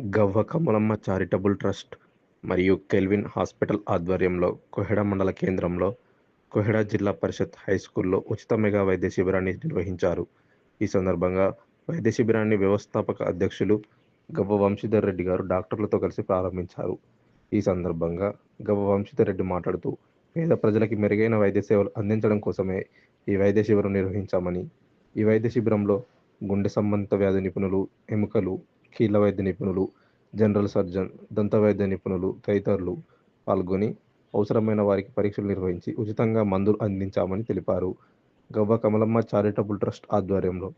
గవ్వ Kamalamma charitable trust మరియు Kelvin hospital ఆధ్వర్యంలో కోహెడ మండల కేంద్రంలో కోహెడ జిల్లా పరిషత్ హై స్కూల్లో ఉచిత మెగా వైద్య శిబిరాన్ని నిర్వహించారు. ఈ సందర్భంగా వైద్య శిబిరాన్ని వ్యవస్థాపక అధ్యక్షులు గవ్వ వంశీధర్ రెడ్డి గారు డాక్టర్లతో కలిసి ప్రారంభించారు. ఈ సందర్భంగా గవ్వ వంశీధర్ రెడ్డి మాట్లాడుతూ పేద ప్రజలకి మెరుగైన వైద్య సేవలు అందించడం కోసమే ఈ వైద్య శిబిరం నిర్వహించామని ఈ వైద్య శిబిరంలో గుండె సంబంధిత వ్యాధి నిపుణులు ఎముకలు కీళ్ళ వైద్య నిపుణులు జనరల్ సర్జన్ దంత వైద్య నిపుణులు తదితరులు పాల్గొని అవసరమైన వారికి పరీక్షలు నిర్వహించి ఉచితంగా మందులు అందించామని తెలిపారు. గవ్వ కమలమ్మ చారిటబుల్ ట్రస్ట్ ఆధ్వర్యంలో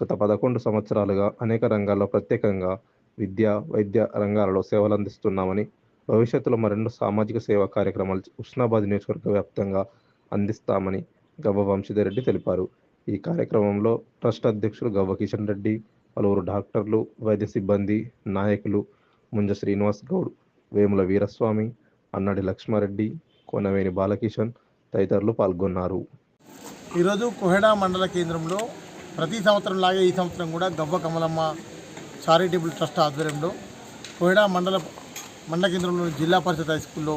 గత పదకొండు సంవత్సరాలుగా అనేక రంగాల్లో ప్రత్యేకంగా విద్య వైద్య రంగాలలో సేవలు అందిస్తున్నామని భవిష్యత్తులో మరెన్నో సామాజిక సేవా కార్యక్రమాలు ఉస్నాబాద్ నియోజకవర్గ వ్యాప్తంగా అందిస్తామని గవ్వ వంశీధర్ రెడ్డి తెలిపారు. ఈ కార్యక్రమంలో ట్రస్ట్ అధ్యక్షులు గవ్వ కిషన్ రెడ్డి పలువురు డాక్టర్లు వైద్య సిబ్బంది నాయకులు ముంజ శ్రీనివాస్ గౌడ్ వేముల వీరస్వామి అన్నాడి లక్ష్మారెడ్డి కోనవేని బాలకిషన్ తదితరులు పాల్గొన్నారు. ఈరోజు కోహెడా మండల కేంద్రంలో ప్రతి సంవత్సరం లాగే ఈ సంవత్సరం కూడా గవ్వ కమలమ్మ చారిటబుల్ ట్రస్ట్ ఆధ్వర్యంలో కోహెడా మండల మండల కేంద్రంలోని జిల్లా పరిషత్ హై స్కూల్లో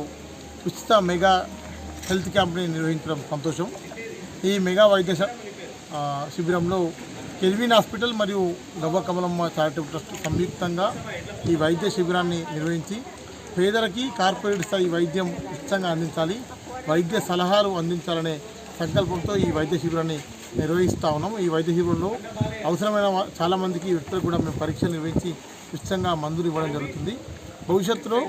ఉచిత మెగా హెల్త్ క్యాంప్ని నిర్వహించడం సంతోషం. ఈ మెగా వైద్య శిబిరంలో కెల్విన్ హాస్పిటల్ మరియు గవ్వ కమలమ్మ చారిటబుల్ ట్రస్ట్ సంయుక్తంగా ఈ వైద్య శిబిరాన్ని నిర్వహించి పేదలకి కార్పొరేట్ స్థాయి వైద్యం ఉచితంగా అందించాలి వైద్య సలహాలు అందించాలనే సంకల్పంతో ఈ వైద్య శిబిరాన్ని నిర్వహిస్తూ ఉన్నాం. ఈ వైద్య శిబిరంలో అవసరమైన చాలామందికి వ్యక్తులకు కూడా మేము పరీక్షలు నిర్వహించి ఉచితంగా మందులు ఇవ్వడం జరుగుతుంది. భవిష్యత్తులో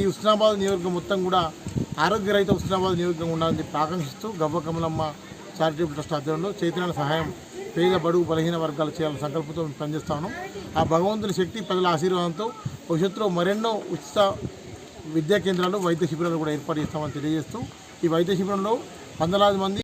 ఈ ఉస్నాబాద్ నియోజకవర్గం మొత్తం కూడా ఆరోగ్యరహిత ఉస్నాబాద్ నియోజకవర్గం ఉండాలని చెప్పి ఆకాంక్షిస్తూ గవ్వ కమలమ్మ చారిటబుల్ ట్రస్ట్ ఆధ్వర్యంలో చైతన్య సహాయం పేద బడుగు బలహీన వర్గాలు చేయాలని సంకల్పంతో మేము పనిచేస్తా ఉన్నాం ఆ భగవంతుని శక్తి ప్రజల ఆశీర్వాదంతో భవిష్యత్తులో మరెన్నో ఉచిత విద్యా కేంద్రాలు వైద్య శిబిరాలు కూడా ఏర్పాటు చేస్తామని తెలియజేస్తూ ఈ వైద్య శిబిరంలో వందలాది మంది